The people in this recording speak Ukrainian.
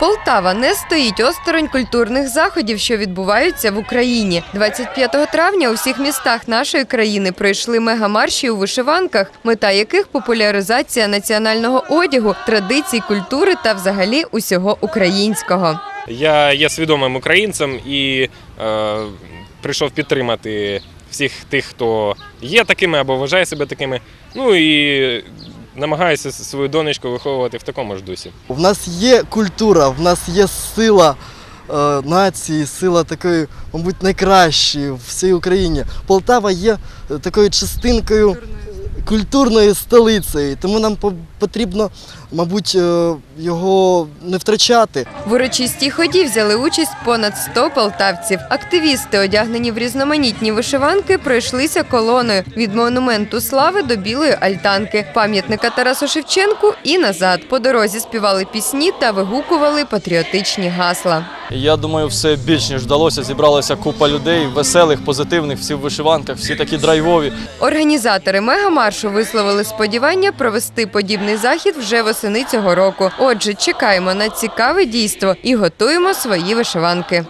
Полтава не стоїть осторонь культурних заходів, що відбуваються в Україні. 25 травня у всіх містах нашої країни пройшли мегамарші у вишиванках, мета яких популяризація національного одягу, традицій, культури та взагалі усього українського. Я є свідомим українцем і е, прийшов підтримати всіх тих, хто є такими або вважає себе такими. Ну і намагаюся свою донечку виховувати в такому ж дусі. В нас є культура, в нас є сила е, нації, сила такої, мабуть, найкращої в всій Україні. Полтава є е, такою частинкою культурної столицею, тому нам потрібно, мабуть, е, його не втрачати. В урочистій ході взяли участь понад 100 полтавців. Активісти, одягнені в різноманітні вишиванки, пройшлися колоною від монументу слави до білої альтанки, пам'ятника Тарасу Шевченку і назад. По дорозі співали пісні та вигукували патріотичні гасла. Я думаю, все більш ніж вдалося. Зібралася купа людей, веселих, позитивних, всі в вишиванках, всі такі драйвові. Організатори мегамаршу висловили сподівання провести подібний захід вже восени цього року. Отже, чекаємо на цікаве дійство і готуємо свої вишиванки.